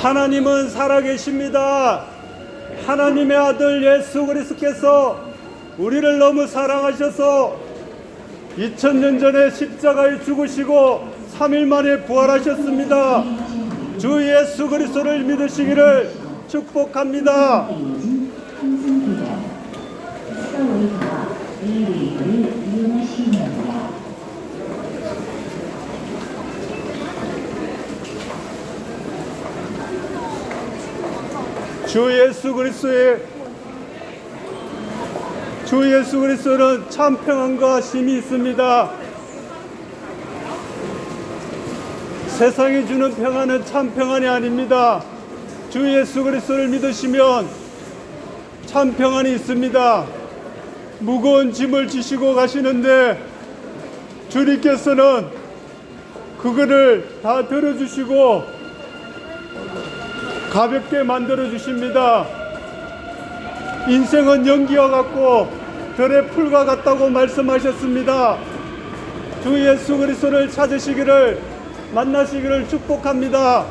하나님은 살아계십니다. 하나님의 아들 예수 그리스도께서 우리를 너무 사랑하셔서 2000년 전에 십자가에 죽으시고 3일 만에 부활하셨습니다. 주 예수 그리스도를 믿으시기를 축복합니다. 항상기가 서울과 일리를 이용하시면서 주 예수 그리스도의 주 예수 그리스도는 참 평안과 힘이 있습니다. 세상이 주는 평안은 참 평안이 아닙니다. 주 예수 그리스도를 믿으시면 참 평안이 있습니다. 무거운 짐을 지시고 가시는데 주님께서는 그거를 다 들어주시고 가볍게 만들어 주십니다. 인생은 연기와 같고 별의 풀과 같다고 말씀하셨습니다. 주 예수 그리스도를 찾으시기를 만나시기를 축복합니다.